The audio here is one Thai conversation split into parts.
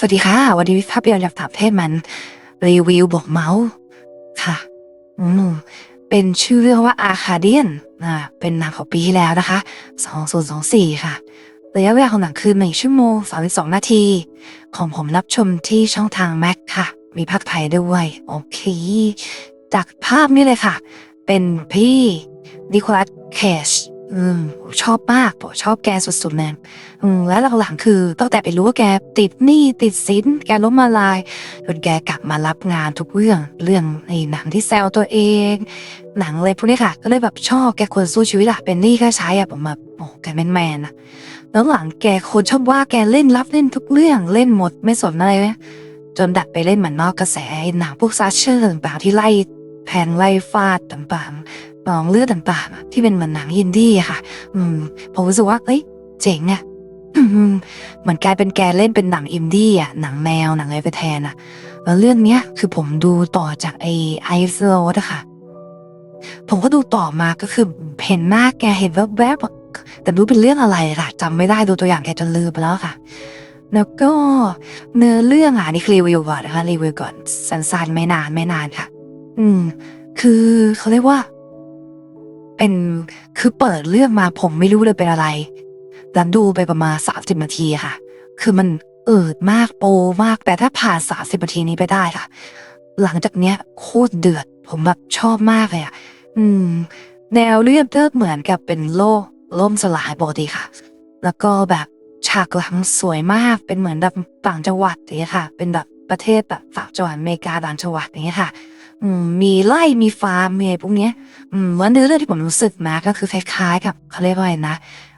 สวัสดีค่ะ วันนี้ภาพยนตร์จากต่างประเทศมันรีวิวบอกเมาส์ค่ะอืมเป็นชื่อเรื่องว่าอาคาเดียนอ่าเป็นหนังของปีที่แล้วนะคะ2024 ค่ะระยะเวลาของหนังคือ1ชั่วโมง32นาที ของผมรับชมที่ช่องทางแม็กค่ะ มีภาคไทยด้วย โอเค จากภาพนี้เลยค่ะ เป็นพี่นิโคลัสเคช อืมชอบมากผมชอบแกสุดๆเลยอืมแล้วหลังๆคือตั้งแต่ไปรู้ว่าแกติดหนี้ติดสินแกล้มละลายจนแกกลับมารับงานทุกเรื่อง เรื่องในหนังที่แซวตัวเอง หนังเลยพวกนี้ค่ะ ก็เลยแบบชอบแกคนสู้ชีวิตอะเป็นหนี้ก็ใช้อะผมแบบโอ้แกแมนแมนๆอะแล้วหลังแกคนชอบว่าแกเล่นรับเล่นทุกเรื่องเล่นหมดไม่สนอะไรเลยจนดัดไปเล่นเหมือนนอกกระแสหนังพวกซาเชอร์ต่างๆที่ไล่แทงไล่ฟาดต่างๆ นองเลือดต่างๆที่เป็นเหมือนหนังยินดี้อะค่ะ อืมผมรู้สึกว่าเอ้ย เจ๋งอะเหมือนกลายเป็นแกเล่นเป็นหนังอินดี้อะหนังแนวหนังอะไรไปแทนอะแล้วเรื่องเนี้ย คือผมดูต่อจากไอไอซ์โรดอะค่ะ ผมก็ดูต่อมาก็คือเห็นหน้าแกเห็นแวบๆแต่รู้เป็นเรื่องอะไรค่ะจำไม่ได้ดูตัวอย่างแกจนลืมไปแล้วค่ะ แล้วก็เนื้อเรื่องอะนี่คือรีวิวก่อนนะคะรีวิวก่อนสั้นๆไม่นานไม่นานค่ะ อืม คือเขาเรียกว่า เป็นคือเปิดเรื่องมาผมไม่รู้เลยเป็นอะไรดันดูไปประมาณสามสิบนาทีค่ะ คือมันเอิดมากโปมาก แต่ถ้าผ่านสามสิบนาทีนี้ไปได้ค่ะ หลังจากเนี้ยโคตรเดือด ผมแบบชอบมากเลยอะ อืม แนวเรื่องก็เหมือนกับเป็นโลกล่มสลายปกติค่ะ แล้วก็แบบฉากหลังสวยมาก เป็นเหมือนแบบต่างจังหวัดอย่างเงี้ยค่ะ เป็นแบบประเทศแบบฝากจังหวัดอเมริกาต่างจังหวัดอย่างเงี้ยค่ะ อืมมีไร่มีฟาร์มมีอะไรพวกเนี้ยอืมว่าเนื้อเรื่องที่ผมรู้สึกมาก็คือคล้ายๆกับเขาเรียกว่าอะไรนะ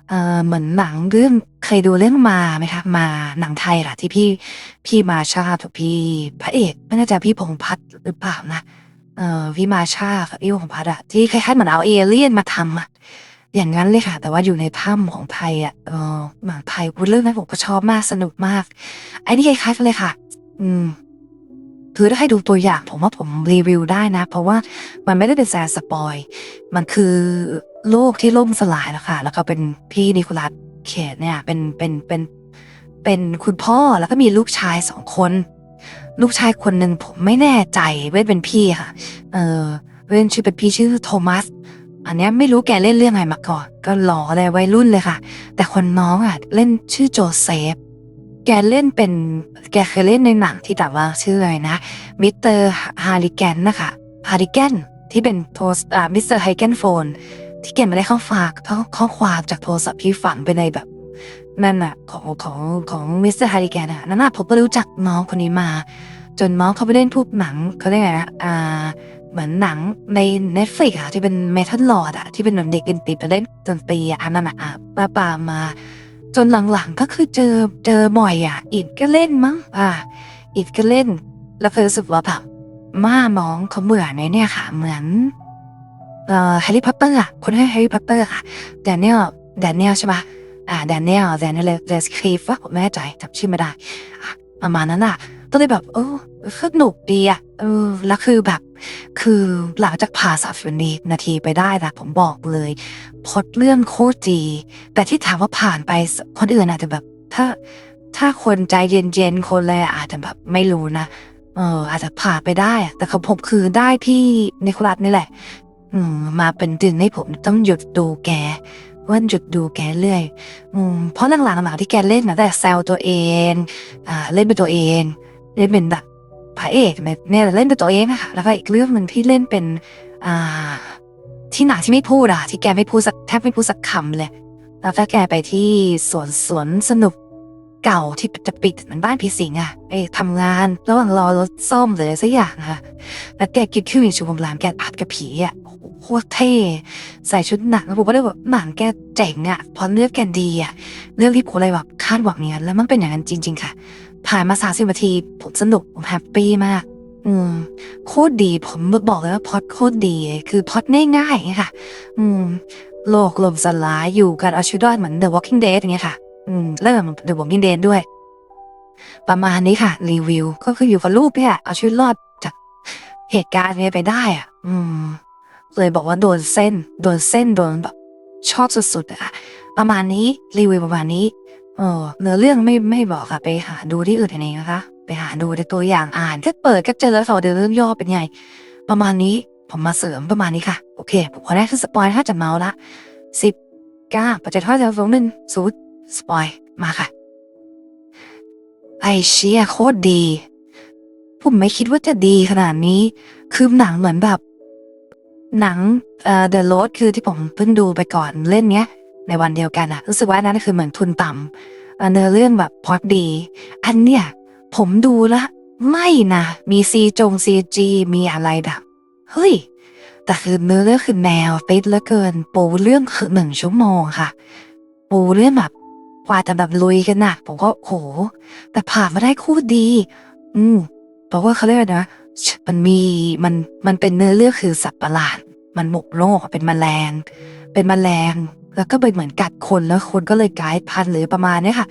เออเหมือนหนังเรื่องเคยดูเรื่องมาไหมคะมาหนังไทยล่ะที่พี่พี่มาชากับพี่พระเอกไม่แน่ใจพี่พงพัฒน์หรือเปล่านะเออพี่มาชากับพี่พงพัฒน์อะที่คล้ายๆเหมือนเอาเอเลี่ยนมาทำอะอย่างนั้นเลยค่ะ แต่ว่าอยู่ในถ้ำของไทยอะเออหนังไทยพูดเรื่องนั้นผมก็ชอบมากสนุกมากไอ้นี่คล้ายๆกันเลยค่ะ อืม คือถ้าให้ดูตัวอย่างผมว่าผมรีวิวได้นะ เพราะว่ามันไม่ได้เป็นแซสปอย มันคือโลกที่ล่มสลายแล้วค่ะ แล้วก็เป็นพี่นิโคลัสเคทเนี่ย เป็นเป็นเป็นเป็นคุณพ่อแล้วก็มีลูกชายสองคน ลูกชายคนหนึ่งผมไม่แน่ใจเว้นเป็นพี่ค่ะ เออเว้นชื่อเป็นพี่ชื่อโทมัสอันนี้ไม่รู้แกเล่นเรื่องอะไรมาก่อน ก็หล่อเลยวัยรุ่นเลยค่ะ แต่คนน้องอะเล่นชื่อโจเซฟ กเล่นเป็นแกเคยเล่นในหนังที่แบบว่าชื่ออะไรนะมิสเตอร์ฮาริแกนนะคะฮาริแกนที่เป็นโทรสอ่ามิสเตอร์ไฮแกนโฟนที่เขียนมาได้ข้อฝากข้อความจากโทรศัพท์ที่ฝังไปในแบบนั่นน่ะของของของมิสเตอร์ฮาริแกนอะนั่นน่ะผมก็รู้จักน้องคนนี้มา จนน้องเขาไปเล่นพวกหนังเขาเรียกไงนะอ่าเหมือนหนังใน Netflix อะที่เป็นเมทัลลอร์ดอะที่เป็นแบบเด็กติดไปเล่นดนตรีอะอันนั้นอะอะป้าปามา จนหลังๆก็คือเจอเจอบ่อยอะ อิดก็เล่นมั้งอ่าอิดก็เล่น แล้วเคยรู้สึกว่าแบบม่ามองเขาเหมือนในเนี่ยค่ะ เหมือนเอ่อแฮร์รี่พอตเตอร์อะคนให้แฮร์รี่พอตเตอร์ค่ะแดเนียลแดเนียลใช่ปะอ่าแดเนียลแดเนียลเดสคลีฟว่าผมไม่แน่ใจจำชื่อไม่ได้ประมาณนั้นอะก็เลยแบบเออสนุกดีอะเออแล้วคือแบบ คือหลังจากผ่าสามสิบนาทีไปได้นะผมบอกเลยพดเรื่องโคตรดี แต่ที่ถามว่าผ่านไปคนอื่นอาจจะแบบ ถ้าถ้าคนใจเย็นๆคนเลยอาจจะแบบไม่รู้นะเอออาจจะผ่านไปได้ แต่ของผมคือได้พี่ในคลัสนี่แหละ อืม มาเป็นดึงให้ผมต้องหยุดดูแกว่าหยุดดูแกเรื่อยอืมเพราะหลังๆหลังที่แกเล่นนะแต่แซวตัวเอง อ่า เล่นเป็นตัวเอง เล่นเป็นแบบ พระเอกเนี่ยเล่นเป็นตัวเองอะค่ะแล้วก็อีกเรื่องหนึ่งที่เล่นเป็นอ่าที่หนังที่ไม่พูดอะที่แกไม่พูดสักแทบไม่พูดสักคำเลยแล้วถ้าแกไปที่สวนสวนสนุกเก่าที่จะปิดเหมือนบ้านผีสิงอะไปทำงานระหว่างรอรถซ่อมหรืออะไรสักอย่างอะแล้วแกกินขึ้นอยู่ชูโรงแรมแกอัดกับผีอะโคตรเท่ใส่ชุดหนังแล้วผมก็เลยแบบหนังแกเจ๋งอะพราะเลือกแกดีอะเรื่องที่ผมเลยแบบคาดหวังเนี้ยแล้วมันเป็นอย่างนั้นจริง ๆ ค่ะ ผ่านมาสามสิบนาที ผมสนุก ผมแฮปปี้มาก อืมโคตรดี ผมบอกเลยว่าพอดโคตรดี คือพอดง่ายๆค่ะ อืม โลกลมสลายอยู่กันเอาชีวิตรอดเหมือน The Walking Dead อย่างเงี้ยค่ะ อืมเริ่ม The Walking Dead ด้วย ประมาณนี้ค่ะ รีวิว ก็คืออยู่กับลูกเนี่ยเอาชีวิตรอดจากเหตุการณ์นี้ไปได้อะ อืม เลยบอกว่าโดนเส้น โดนเส้นโดนแบบชอบสุดๆอะประมาณนี้รีวิวประมาณนี้ เออเนื้อเรื่องไม่ไม่บอกค่ะ ไปหาดูที่อื่นเองนะคะ ไปหาดูในตัวอย่างอ่านก็เปิดก็เจอแล้วสอเดือนเรื่องย่อเป็นไง ประมาณนี้ผมมาเสริมประมาณนี้ค่ะ โอเคผมขอแรกคือสปอยถ้าจะเมาละสิบเก้าปัจจัยทอดจะสองหนึ่งศูนย์สปอยมาค่ะ ไอเชียโคตรดีผมไม่คิดว่าจะดีขนาดนี้ คือหนังเหมือนแบบ หนังเอ่อ The Road คือที่ผมเพิ่งดูไปก่อนเล่นเนี้ย ในวันเดียวกันอะรู้สึกว่านั้นคือเหมือนทุนต่ำเนื้อเรื่องแบบพอดดี อันเนี้ยผมดูละไม่นะมีซีจงซีจีมีอะไรแบบเฮ้ยแต่คือเนื้อเรื่องคือแนวฟิตเหลือเกิน ปูเรื่องคือหนึ่งชั่วโมงค่ะ ปูเรื่องแบบกว่าจะแบบลุยกันนะผมก็โห แต่ผ่านมาได้คู่ดี อืมบอกว่าเขาเรียกว่านะมันมีมันมันเป็นเนื้อเรื่องคือสัตว์ประหลาด มันหมกโลกเป็นแมลง เป็นแมลง แล้วก็ไปเหมือนกัดคนแล้วคนก็เลยกลายพันธุ์หรือประมาณนี้ค่ะ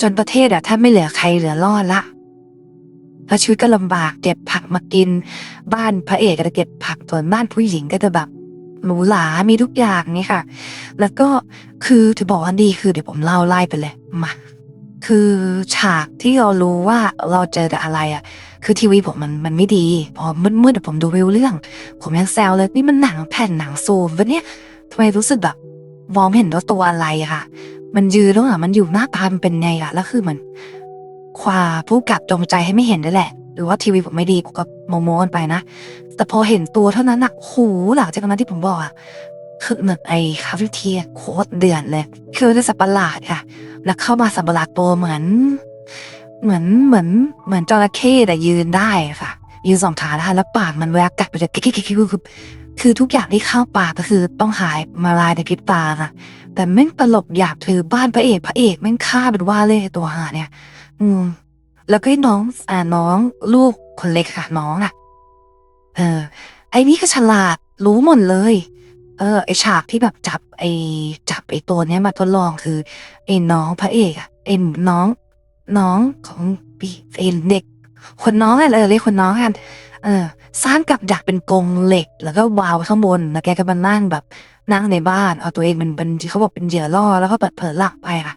จนประเทศอะถ้าไม่เหลือใครเหลือรอดละแล้วชีวิตก็ลำบากเก็บผักมากิน บ้านพระเอกก็จะเก็บผักส่วนบ้านผู้หญิงก็จะแบบหรูหรามีทุกอย่างนี่ค่ะ แล้วก็คือถือบอกว่าดีคือเดี๋ยวผมเล่าไล่ไปเลยมาคือฉากที่เรารู้ว่าเราเจอแต่อะไรอะ คือทีวีผมมันมันไม่ดี พอมืดๆแต่ผมดูไม่รู้เรื่อง ผมยังแซวเลยนี่มันหนังแผ่นหนังซูมวะเนี่ย ทำไมรู้สึกแบบมองไม่เห็นว่าตัวอะไรอะค่ะ มันยืนแล้วอะมันอยู่หน้าตามันเป็นไงอะแล้วคือมือนควาผู้กับจงใจให้ไม่เห็นนั่นแหละ หรือว่าทีวีผมไม่ดีผมก็โมโมกันไปนะ แต่พอเห็นตัวเท่านั้นอะโหหลังจากนั้นที่ผมบอกอะคือเหมือนไอ้คาฟิเทียโคตรเดือดเลย คือได้สัตว์ประหลาดค่ะแล้วเข้ามาสัตว์ประหลาดตัวเหมือน เหมือนเหมือนเหมือนจระเข้แต่ยืนได้ค่ะยืนสองขาได้แล้วปากมันเวลากัดมันจะกิ๊กกิ๊กกิ๊กกิ๊กคือ คือทุกอย่างที่เข้าปากก็คือต้องหายมาลายในพริบตาค่ะ แต่แม่งตลบอยากถือบ้านพระเอกพระเอกแม่งฆ่าเป็นว่าเลยตัวหาเนี่ย อืม แล้วก็น้องอ่าน้องลูกคนเล็กค่ะน้องอะ เออ ไอ้นี่ก็ฉลาดรู้หมดเลย เออ ไอฉากที่แบบจับไอจับไอตัวเนี้ยมาทดลองคือไอ้น้องพระเอกอะไอ้น้อง น้องของปีไอเด็กคนน้องอะเออเรียกคนน้องกัน เออสร้างกับดักเป็นกรงเหล็ก แล้วก็วาวข้างบน แล้วแกก็มานั่งแบบนั่งในบ้าน เอาตัวเองเป็นเป็นเขาบอกเป็นเหยื่อล่อ แล้วก็เปิดเผยหลักไปค่ะ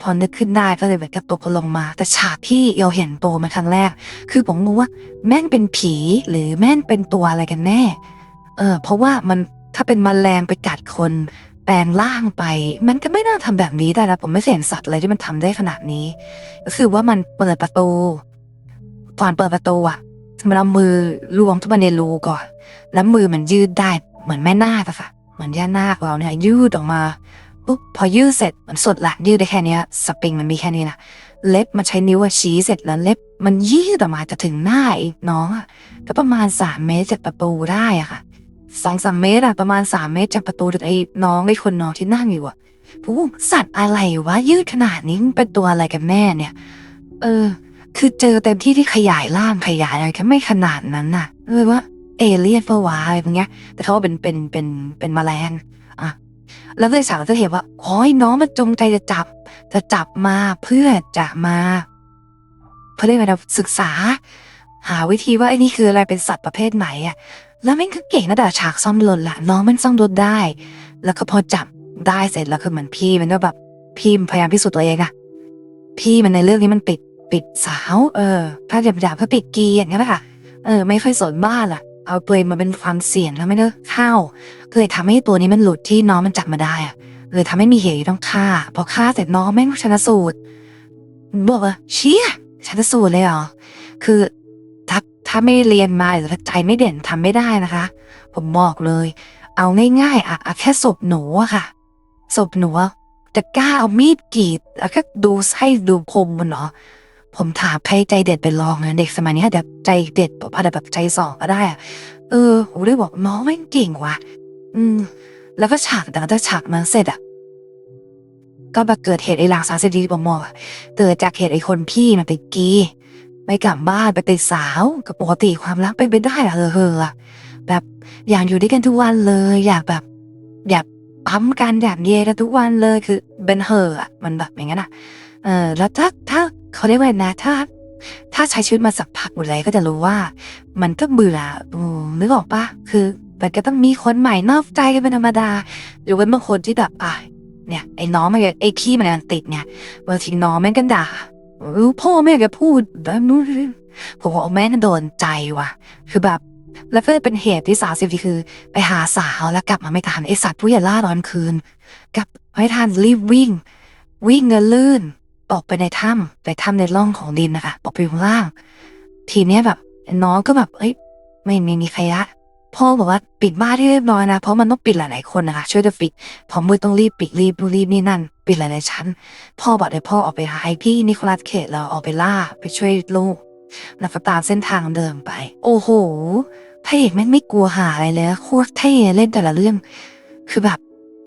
พอนึกขึ้นได้ก็เลยแบบกับตัวพลงมา แต่ฉากที่เราเห็นตัวมันครั้งแรก คือผมงงว่าแม่งเป็นผีหรือแม่งเป็นตัวอะไรกันแน่ เออ เพราะว่ามันถ้าเป็นมแมลงไปกัดคนแปลงร่างไป มันก็ไม่น่าทำแบบนี้ได้นะผมไม่เคยเห็นสัตว์อะไรที่มันทำได้ขนาดนี้ ก็คือว่ามันเปิดประตูก่อนเปิดประตูอะ มันเอามือล้วงทุกในรูก่อน แล้วมือมันยืดได้เหมือนแม่นาคอะค่ะ เหมือนย่านาคเราเนี่ยยืดออกมาปุ๊บพอยืดเสร็จมันสุดละยืดได้แค่นี้สปริงมันมีแค่นี้นะเล็บมันใช้นิ้วชี้เสร็จแล้วเล็บมันยืดออกมาจะถึงหน้าอีกน้องอะก็ประมาณสามเมตรจากประตูได้อะค่ะสองสามเมตรอะประมาณสามเมตรจากประตูไอ้น้องไอ้คนน้องที่นั่งอยู่อะผู้สัตว์อะไรวะยืดขนาดนี้เป็นตัวอะไรกันแน่เนี่ย เออ คือเจอเต็มที่ที่ขยายร่างขยายอะไรแค่ไม่ขนาดนั้นน่ะเออว่าเอเลี่ยนเปล่าวะอะไรอย่างเงี้ย แต่เขาเป็นเป็นเป็นเป็นแมลงอะแล้วในสาวจะเห็นว่าโอ้ยน้องมันจงใจจะจับ จะจับมาเพื่อจะมาเพื่อได้มาศึกษา หาวิธีว่าไอ้นี่คืออะไรเป็นสัตว์ประเภทไหนอะ แล้วม่งก็เก่งนะแต่ฉากซ่อมรถละน้องมันซ่อมรถได้ แล้วก็พอจับได้เสร็จแล้วคือเหมือนพี่มันก็แบบพี่พยายามพิสูจน์ตัวเองอะพี่มันในเรื่องนี้มันปิด ปิดสาว เออถ้าจะด่าเพื่อปิดเกียร์อย่างเงี้ยค่ะ เออ ไม่ค่อยสนบ้านล่ะ เอาตัวเองมาเป็นความเสี่ยงแล้วไม่เลิกเข้าก็เลยทำให้ตัวนี้มันหลุดที่น้องมันจับมาได้อะเลยทำให้มีเหตุต้องฆ่า พอฆ่าเสร็จน้องแม่งชนะสูตรบอกว่าเชี่ยชนะสูตรเลยเหรอ คือถ้าถ้าไม่เรียนมาหรือใจไม่เด่นทำไม่ได้นะคะ ผมบอกเลย เอาง่ายๆอะอะแค่ศพหนูอะค่ะ ศพหนูจะกล้าเอามีดกรีดแล้วก็ดูไส้ดูคมมันเหรอ ผมถามใครใจเด็ดไปลองนะเด็กสมัยนี้อาจจะใจเด็ดอาจจะแบบใจสองก็ได้อะเออผมเลยบอกน้องแม่งเก่งว่ะ อืม แล้วก็ฉากแต่ถ้าฉากนั้นเสร็จอะก็มาเกิดเหตุไอ้หลังสารเสพติดที่ผมบอกอเกิดจากเหตุไอ้คนพี่มันไปกีไปกลับบ้านไปติดสาวกับปกติความรักเป็นไปได้เหรอเออเออแบบอยากอยู่ด้วยกันทุกวันเลยอยากแบบ อยากปั๊มกันแบบเย่กันทุกวันเลยคือเป็นเหออะมันแบบอย่างนั้นอะ เออแล้วถ้าถ้าเขาเรียกว่านะถ้า ถ้าใช้ชีวิตมาสักพักหมดเลยก็จะรู้ว่า มันก็เบื่ออืมนึกออกปะคือมันก็ต้องมีคนใหม่นอกใจกันเป็นธรรมดาหรือว่าบางคนที่แบบอะเนี่ยไอ้น้องมันก็ไอ้พี่มันติดเนี่ยบางทีน้องแม่งก็ด่าเออพ่อแม่ก็พูดแบบนู้นผมว่าแม่น่ะโดนใจว่ะ คือแบบ แล้วก็เป็นเหตุที่สาวสิบที่คือ ไปหาสาวแล้วกลับมาไม่ทันไอสัตว์ผู้ใหญ่ล่าตอนคืน กลับไม่ทันรีบวิ่ง วิ่งเงินลื่น ออกไปในถ้ำไปถ้ำในร่องของดินนะคะออกไปข้างล่าง ทีเนี้ยแบบน้องก็แบบเอ้ย ไม่ม่มีใครละพ่อบอกว่าปิดบ้านให้เรียบร้อยนะ เพราะมันต้องปิดหลายๆคนนะคะ ช่วยจะปิดพอมือต้องรีบปิดรีบรีบนี่นั่น ปิดหลายๆชั้น พ่อบอกให้พ่อออกไปหาไอ้พี่นิโคลัสเคทแล้วออกไปล่าไปช่วยลูกแล้วก็ตามเส้นทางเดิมไป โอ้โหพระเอกแม่งไม่กลัวหาอะไรเลยโคตรเท่เล่นแต่ละเรื่อง คือแบบ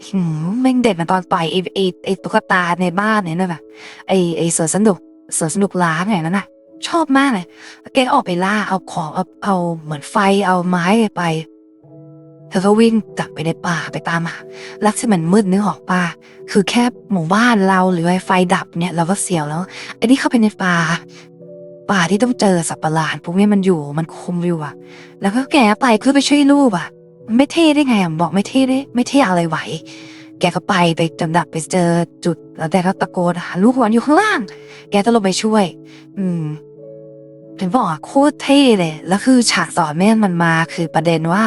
หืมแม่งเด็ดมาตอนปล่อยไอ้ไอ้ไอ้ตุ๊กตาในบ้านเนี่ยนะแบบไอ้ไอ้สวนสนุกสวนสนุกล้างไงนั่นน่ะ ชอบมากเลยแกออกไปล่าเอาของเอาเอาเหมือนไฟเอาไม้ไป เธอก็วิ่งกลับไปในป่าไปตามหาลักษณะมันมืดนึกออกป่าคือแค่หมู่บ้านเราหรือไฟดับเนี่ย เราก็เสียวแล้วไอ้นี่เข้าไปในป่าป่าที่ต้องเจอสัตว์ประหลาดพวกนี้มันอยู่มันคุมอยู่อะแล้วก็แกไปเพื่อไปช่วยลูกอะ ไม่เท่ได้ไงอะบอกไม่เท่ได้ไม่เท่อะไรไหว แกก็ไปไปจำดักไปเจอจุด แล้วแกก็ตะโกนหาลูกวันอยู่ข้างล่าง แกต้องลงไปช่วย อืมถึงบอกอะโคตรเท่เลยแล้วคือฉากสอนแม่มันมาคือประเด็นว่า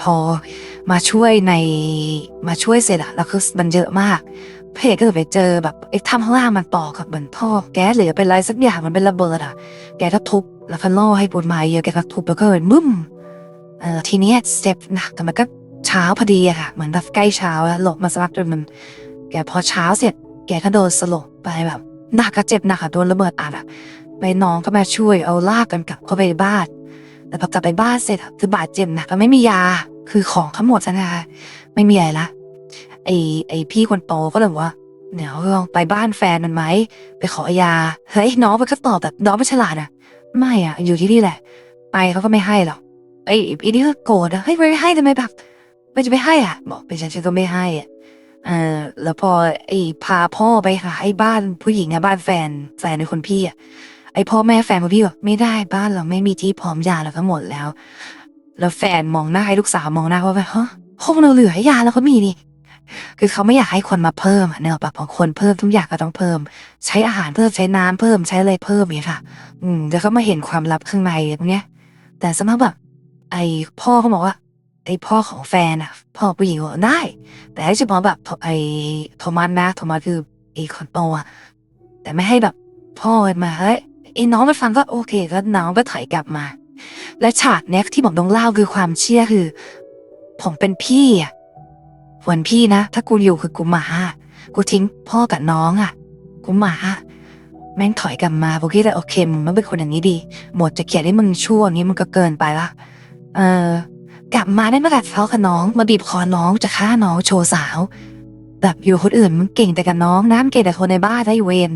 พอมาช่วยในมาช่วยเสร็จอะแล้วคือมันเยอะมากเอกก็ไปเจอแบบไอ้ถ้ำข้างล่างมันต่อกับเหมือนท่อแก๊สหรือเป็นอะไรสักอย่างมันเป็นระเบิดอะแกก็ทุบแล้วก็ล่อให้ปวดไม้เยอะแกก็ทุบแล้วก็เลยบึ้ม เออทีนี้เจ็บหนักแต่มันก็เช้าพอดีอะค่ะ เหมือนแบบใกล้เช้าแล้วหลบมาสักพักจนมัน แกพอเช้าเสร็จ แกก็โดนสลบไปแบบหนักก็เจ็บหนักอะโดนระเบิดอัดอะไปน้องก็มาช่วยเอาลากกันกลับเข้าไปบ้านแต่พอกลับไปบ้านเสร็จคือบาดเจ็บหนักก็ไม่มียา คือของทั้งหมดนะคะไม่มีอะไรละไอไอพี่คนโตก็เลยบอกว่าเดี๋ยวลองไปบ้านแฟนมันไหมไปขอยาเฮ้ยน้องมันก็ตอบแบบน้องไม่ฉลาดอะไม่อะอยู่ที่นี่แหละ ไปเขาก็ไม่ให้หรอก ไอ้ไอ้นี่ก็โกรธอะเฮ้ยไม่ให้ทำไมแบบไม่จะไม่ให้อะบอกเป็นฉันฉันก็ไม่ให้อะเออแล้วพอไอ้พาพ่อไปหาไอ้บ้านผู้หญิงอะบ้านแฟนแฟนในคนพี่อะไอ้พ่อแม่แฟนของพี่บอกไม่ได้บ้านเราไม่มีที่พร้อมยาแล้วก็หมดแล้ว แล้วแฟนมองหน้าให้ลูกสาวมองหน้าว่าแบบฮะห้องเราเหลือให้ยาแล้วก็มีนี่คือเขาไม่อยากให้คนมาเพิ่มเนอะแบบพอคนเพิ่มทุกอย่างก็ต้องเพิ่ม ใช้อาหารเพิ่มใช้น้ำเพิ่มใช้อะไรเพิ่มอย่างเงี้ยค่ะ อืมแล้วก็มาเห็นความลับข้างในตรงเนี้ย แต่สมมติแบบ ไอ้พ่อเขาบอกว่า ไอ้พ่อของแฟนอะพ่อผู้หญิงบอกได้ แต่ให้เฉพาะแบบไอ้โทมัสนะโทมัสคือไอ้คนโตอะแต่ไม่ให้แบบพ่อมาเฮ้ยไอ้น้องไปฟังก็โอเคก็น้องก็ถอยกลับมา และฉากเนี้ยที่ผมต้องเล่าคือความเชื่อคือ ผมเป็นพี่อะวันพี่นะ ถ้ากูอยู่คือกูหมากูทิ้งพ่อกับน้องอะกูหมาแม่งถอยกลับมาผมคิดว่าโอเคมึงไม่เป็นคนอย่างนี้ดี หมดจะเขียนให้มึงชั่วอย่างนี้มันก็เกินไปละ เออ กลับมาได้มากัดเขากับน้อง มาบีบคอน้องจะฆ่าน้องโชว์สาว แบบอยู่คนอื่นมึงเก่งแต่กับน้องน้ำเก่งแต่คนในบ้านได้เวน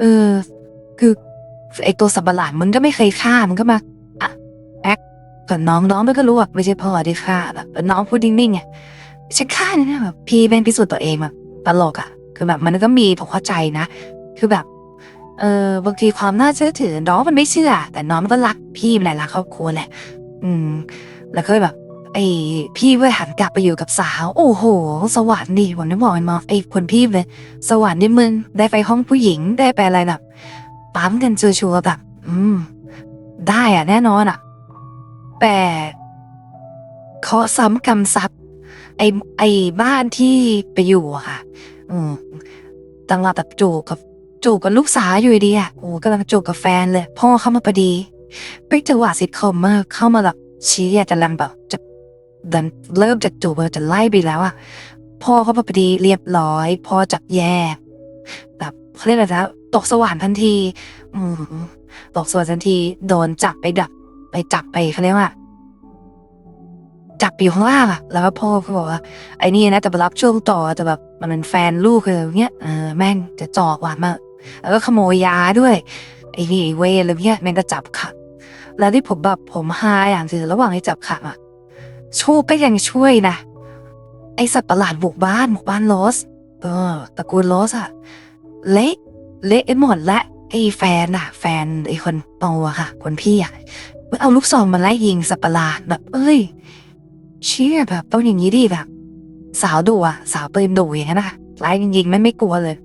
เออ คือไอตัวสับประหลาดมึงก็ไม่เคยฆ่ามึงก็มาอะแอคกับน้องน้องมันก็รู้ว่าไม่ใช่พ่อที่ฆ่าแบบน้องพูดนิ่งๆไงฉันฆ่าเนี่ยนะแบบพี่เป็นพิสูจน์ตัวเองแบบตลกอะคือแบบมันก็มีผมเข้าใจนะ คือแบบ เออบางทีความน่าเชื่อถือน้องมันไม่เชื่อ แต่น้องมันก็รักพี่มันแหละรักครอบครัวแหละ อืม แล้วก็แบบไอ้พี่เว้ยหันกลับไปอยู่กับสาว โอ้โห สวรรค์ดิผมได้บอกมันมาไอ้คนพี่เลยสวรรค์ดิมึงได้ไปห้องผู้หญิงได้ไปอะไรแบบปั๊มกันชัวร์ๆแบบ อืม ได้อะแน่นอนอะแต่เคาะซ้ำกรรมซับไอ้ไอ้บ้านที่ไปอยู่อะค่ะ อืมตั้งหลับแบบจูบกับจูบกับลูกสาวอยู่ดีอะโอ้กำลังจูบกับแฟนเลย พ่อเข้ามาพอดี ไปจังหวะซิทคอมมากเข้ามาแบบชี้อะจะลังแบบจะดันเริ่มจะจูบจะไล่ไปแล้วอะพ่อเขาพอดีเรียบร้อย พ่อจับแยกแบบเขาเรียกอะไรนะตกสวรรค์ทันที อืมตกสวรรค์ทันที โดนจับไปดับ ไปจับไปเขาเรียกว่า จับปอยู่ข้างล่างอะแล้วก็พ่อก็บอกว่าไอ้นี่นะจะไปรับช่วงต่อแต่แบบมันเป็นแฟนลูกเลยเงี้ยเออแม่งจะจอกว่ะมากแล้วก็ขโมยยาด้วยไอ้นี่เวรอะไรเงี้ยแม่งก็จับขัง แล้วที่ผมแบบผมฮาอย่างคือระหว่างที่จับขังอะโชคก็ยังช่วยนะ ไอสัตว์ประหลาดบุกบ้านบุกบ้านโรสเออตระกูลโรสอะเละเละหมดและไอแฟนอะแฟนไอคนโตอะค่ะ คนพี่อะเอาลูกซองมาไล่ยิงสัตว์ประหลาดแบบ เอ้ย เชี่ยแบบต้องอย่างนี้ดิแบบ สาวดุอะสาวปืนดุอย่างนั้นนะไล่ยิงๆไม่ไม่กลัวเลย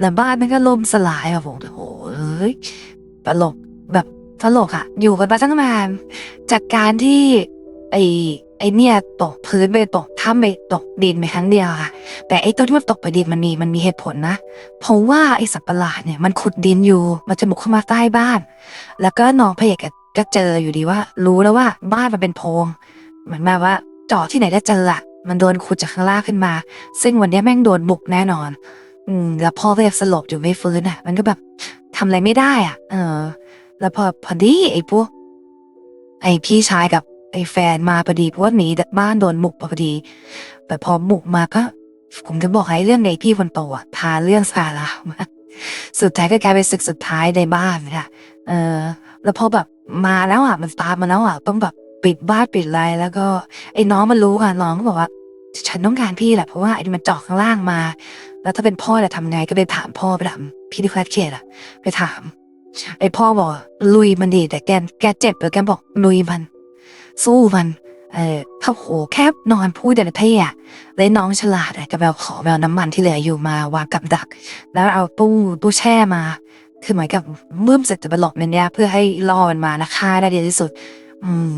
แล้วบ้านมันก็ล่มสลายอะผมโอ้โหเอ้ยตลกแบบ ตลกอะอยู่กันมาตั้งนานจากการที่ไอไอเนี่ยตกพื้นไปตกถ้ำไปตกดินไปครั้งเดียวค่ะ แต่ไอตัวที่มันตกไปดินมันมีมันมีเหตุผลนะ เพราะว่าไอสัตว์ประหลาดเนี่ยมันขุดดินอยู่ มันจะบุกเข้ามาใต้บ้าน แล้วก็น้องพระเอกอะก็เจออยู่ดีว่า รู้แล้วว่าบ้านมันเป็นโพรงเหมือนแบบว่าเจาะที่ไหนได้เจออะมันโดนขุดจากข้างล่างขึ้นมา ซึ่งวันนี้แม่งโดนบุกแน่นอน อืมแล้วพ่อก็ยังสลบอยู่ไม่ฟื้นอะ มันก็แบบทำอะไรไม่ได้อะ เออ แล้วพอพอดีไอ้พวกไอ้พี่ชายกับไอ้แฟนมาพอดีเพราะว่าหนีจากบ้านโดนบุกพอดี แต่พอบุกมาก็ ผมจะบอกให้เรื่องในพี่คนโตอะพาเรื่องสาระมาสุดท้ายก็กลายเป็นศึกสุดท้ายในบ้านนี่ยเออ แล้วพอแบบมาแล้วอะมันตามมาแล้วอะต้องแบบปิดบ้านปิดอะไรแล้วก็ไอ้น้องมันรู้ค่ะน้องก็บอกว่า ฉันต้องการพี่แหละเพราะว่าไอ้นี่มันเจาะข้างล่างมา แล้วถ้าเป็นพ่อจะทำไงก็ไปถามพ่อไปถามพี่ที่แคสเขตอะไปถาม ไอ้พ่อบอกลุยมันดีแต่แกแกเจ็บแล้วแกบอกลุยมัน สู้มันเออถ้าโหแค่นอนพูดแต่ละเท่อะแล้วน้องฉลาดอะก็แบบขอแบบน้ำมันที่เหลืออยู่มาวางกับดัก แล้วเอาตู้ตู้แช่มา คือเหมือนกับมื่มเสร็จจะไปหลบมันเนี่ยเพื่อให้ล่อมันมานะฆ่าได้ดีที่สุด อืม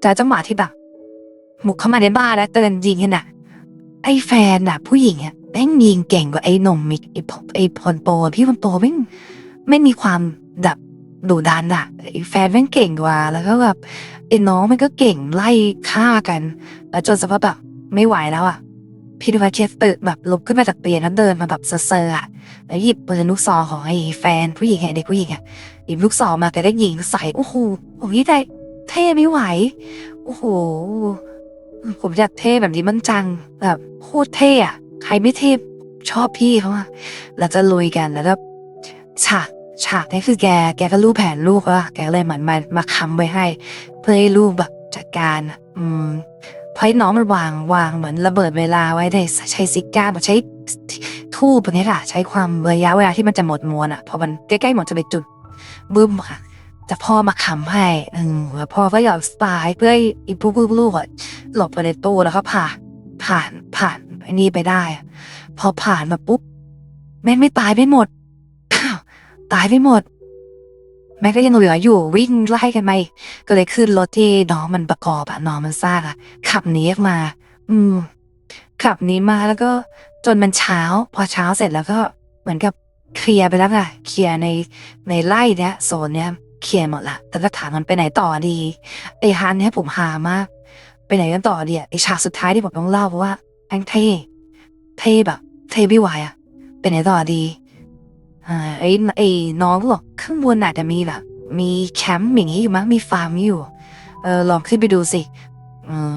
แต่จังหวะที่แบบหมุกเข้ามาในบ้านแล้วเตือนยิงกันน่ะไอ้แฟนน่ะผู้หญิงอะแม่งยิงเก่งกว่าไอ้นุ่มอีกไอ้พไอ้พลโปพี่พลโปแม่ง ไม่มีความแบบดุดันอะแฟนแม่งเก่งกว่า แล้วก็แบบไอ้น้องมันก็เก่งไล่ฆ่ากัน แล้วจนสภาพแบบไม่ไหวแล้วอะพี่ดูว่าเคสตื่นแบบลุกขึ้นมาจากเตียงแล้วเดินมาแบบเซอร์ๆอะแล้วหยิบปืนลูกซองของไอ้แฟนผู้หญิงไอ้เด็กผู้หญิงอะหยิบลูกซองมาแต่ได้ยิงใส่โอ้โหโอ้ยได้เท่ไม่ไหว โอ้โห ผมอยากเท่แบบนี้มันจังแบบโคตรเท่อะใครไม่เท่ชอบพี่เขาอะแล้วจะลุยกันแล้วก็ฉาก ฉากนี้คือแก แกก็รู้แผนลูกว่าแกเลยเหมือนมามาค้ำไว้ให้ เพื่อให้ลูกแบบจัดการอะอืมพราะให้น้องมันวางวางเหมือนระเบิดเวลาไว้ได้ใช้ซิก้าแบบใช้ทูบนี้ค่ะ ใช้ความระยะเวลาที่มันจะหมดมวลอะพอมันใกล้ๆหมดจะไปจุดบึ้มค่ะจะพ่อมาค้ำให้อืมแล้วพ่อก็อยากสปายเพื่อให้อีพวกลูกๆอะหลบไปในตู้แล้วก็ผ่าน ผ่านผ่านไอ้นี่ไปได้ พอผ่านมาปุ๊บแม่ไม่ตายไม่หมด ตายไม่หมด แม่งก็ยังเหลืออยู่วิ่งไล่กันไปก็เลยขึ้นรถที่น้องมันประกอบอะน้องมันซากอะขับหนีออกมา อืม ขับหนีมาแล้วก็จนมันเช้า พอเช้าเสร็จแล้วก็เหมือนกับเคลียร์ไปแล้วค่ะเคลียร์ในในไร่เนี้ยโซนเนี้ยเคลียร์หมดละแต่ก็ถามมันไปไหนต่อดีไอ้ฮันเนี้ยผมหามาก ไปไหนกันต่อดีไอ้ฉากสุดท้ายที่ผมต้องเล่าเพราะว่าแองเท่เท่แบบ เท่ไม่ไหวอะไปไหนต่อดี ไอ้ไอ้น้องก็บอกข้างบนอาจจะมีแบบมีแคมป์อย่างนี้อยู่มั้งมีฟาร์มอยู่ เออลองขึ้นไปดูสิอืม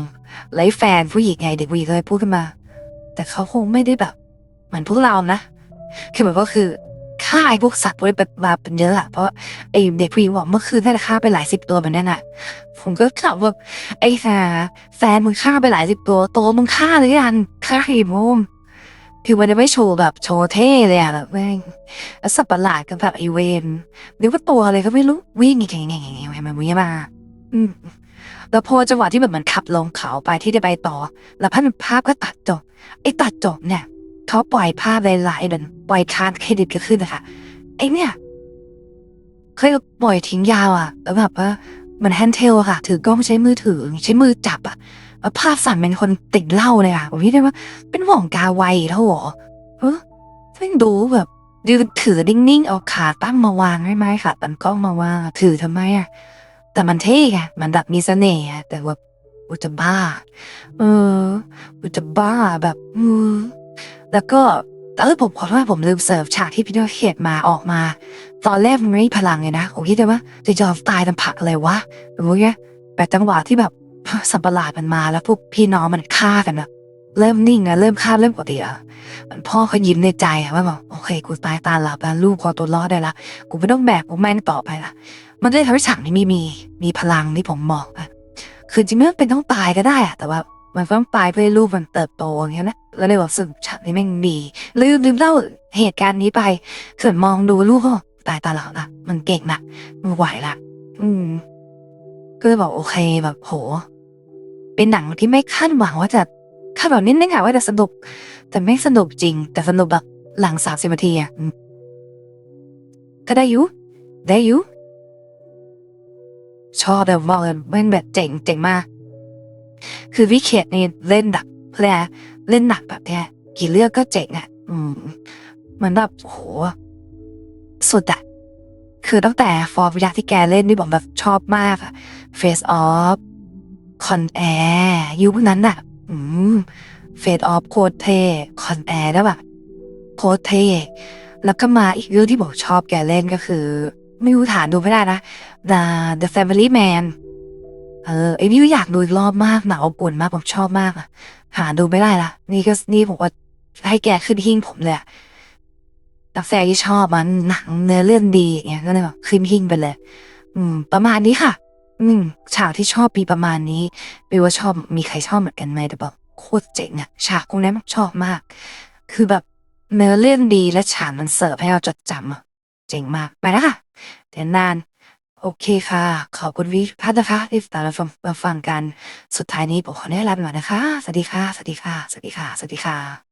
แล้วไอ้แฟนผู้หญิงไงเด็กผู้หญิงก็เลยพูดขึ้นมา แต่เขาคงไม่ได้แบบเหมือนพวกเรานะคือเหมือนก็คือฆ่าไอ้พวกสัตว์พวกนี้แบบมาเป็นเยอะอะเพราะไอ้เด็กผู้หญิงบอกเมื่อคืนน่าจะฆ่าไปหลายสิบตัวเหมือนนั่นอะผมก็ถามว่าไอ้แฟแฟนมึงฆ่าไปหลายสิบตัวโตมึงฆ่าหรือยังฆ่ากี่มง คือมันจะไม่โชว์แบบโชว์เท่เลยอะแบบแม่งแล้วสัตว์ประหลาดกับแบบไอเวนหรือว่าตัวอะไรก็ไม่รู้วิ่งอย่างเงี้ยอย่างเงี้ยอย่างเงี้ยมันวิ่งมาอืมแล้วพอจังหวะที่แบบมันขับลงเขาไปที่จะไปต่อ แล้วภาพภาพก็ตัดจบไอ้ตัดจบเนี่ยเขาปล่อยภาพหลายๆเดือนปล่อยคานเครดิตก็ขึ้นนะคะไอ้เนี่ยเคยปล่อยทิ้งยาวอะแล้วแบบว่ามันแฮนด์เทลค่ะ ถือกล้องใช้มือถือใช้มือจับอะ ภาพสันเป็นคนติดเหล้าเลยอะผมคิดได้ว่า เป็นหว่องกาไวเท่าหรอเออแม่งดูแบบยืนถือนิ่งๆเอาขาตั้งมาวางได้ไหมค่ะตั้งกล้องมาวางถือทำไมอะ แต่มันเท่ไงมันแบบมีเสน่ห์อะแต่ว่ากูจะบ้า เออกูจะบ้าแบบอือแล้วก็เออผมขอโทษผมลืมเสิร์ฟฉากที่พี่ด้วยเขียนมาออกมา ตอนแรกมันไม่มีพลังเลยนะผมคิดเลยว่าจะยอมตายทำผักอะไรวะรู้ไงแต่จังหวะที่แบบ สัมประหลาดมันมาแล้วพวกพี่น้องมันฆ่ากันอะเริ่มนิ่งอะเริ่มฆ่าเริ่มปกติอะมันพ่อเขายิ้มในใจอะว่าแบบโอเค กูตายตาหลับแล้วลูกพอตัวรอดได้ละกูไม่ต้องแบกกูแม่ต่อไปละมันได้ทำให้ฉากนี้มีมีมีพลังที่ผมบอกอะคือจริงไม่จำเป็นต้องตายก็ได้อะแต่ว่ามันก็ต้องตายเพื่อให้ลูกมันเติบโตอย่างเงี้ยนะแล้วเลยบอกสึกฉากนี้แม่งดีลืมลืมเล่าเหตุการณ์นี้ไปส่วนมองดูลูกก็ตายตาหลับละมันเก่งนะมันไหวละอืมก็เลยบอกโอเคแบบโห เป็นหนังที่ไม่คาดหวังว่าจะคาดหวังนิดนึงค่ะว่าจะสนุก แต่ไม่สนุกจริง แต่สนุกแบบหลังสามสิบนาทีอะก็ได้อยู่ได้อยู่ชอบแบบบอกเลยแม่งแบบเจ๋งเจ๋งมาก คือวิเคทนี่เล่นดักเพลยเล่นหนักแบบเนี้ยกี่เรื่องก็เจ๋งอะ อืมเหมือนแบบโหสุดอะคือตั้งแต่ฟอร์วิยาที่แกเล่นนี่บอกแบบชอบมากอะ Face Off คอนแอร์ยุคนั้นอะอืม Face Off โคตรเทคอนแอร์แล้วแบบโคตรเทแล้วก็มาอีกเรื่องที่บอกชอบแกเล่นก็คือ ไม่รู้ฐานดูไม่ได้นะ The The Family Man เออไอพี่อยากดูอีกรอบมากหนาวอบอุ่นมากผมชอบมากอะหาดูไม่ได้ละนี่ก็นี่ผมว่าให้แกขึ้นหิ้งผมเลยอะนักแสดงที่ชอบมันหนังเนื้อเรื่องดีอย่างเงี้ยก็เลยแบบขึ้นหิ้งไปเลย อืม ประมาณนี้ค่ะ อืมฉากที่ชอบมีประมาณนี้ไม่ว่าชอบมีใครชอบเหมือนกันไหมแต่แบบโคตรเจ๋งอะฉากพวกนี้มันชอบมาก คือแบบเนื้อเรื่องดีและฉากมันเสิร์ฟให้เราจดจำอะเจ๋งมากไปแล้วค่ะเดี๋ยวนาน โอเคค่ะ ขอบคุณวิพัฒน์นะคะที่ติดตามรับฟังรับฟังกัน สุดท้ายนี้ผมขออนุญาตลาไปก่อนนะคะ สวัสดีค่ะ สวัสดีค่ะ สวัสดีค่ะ สวัสดีค่ะ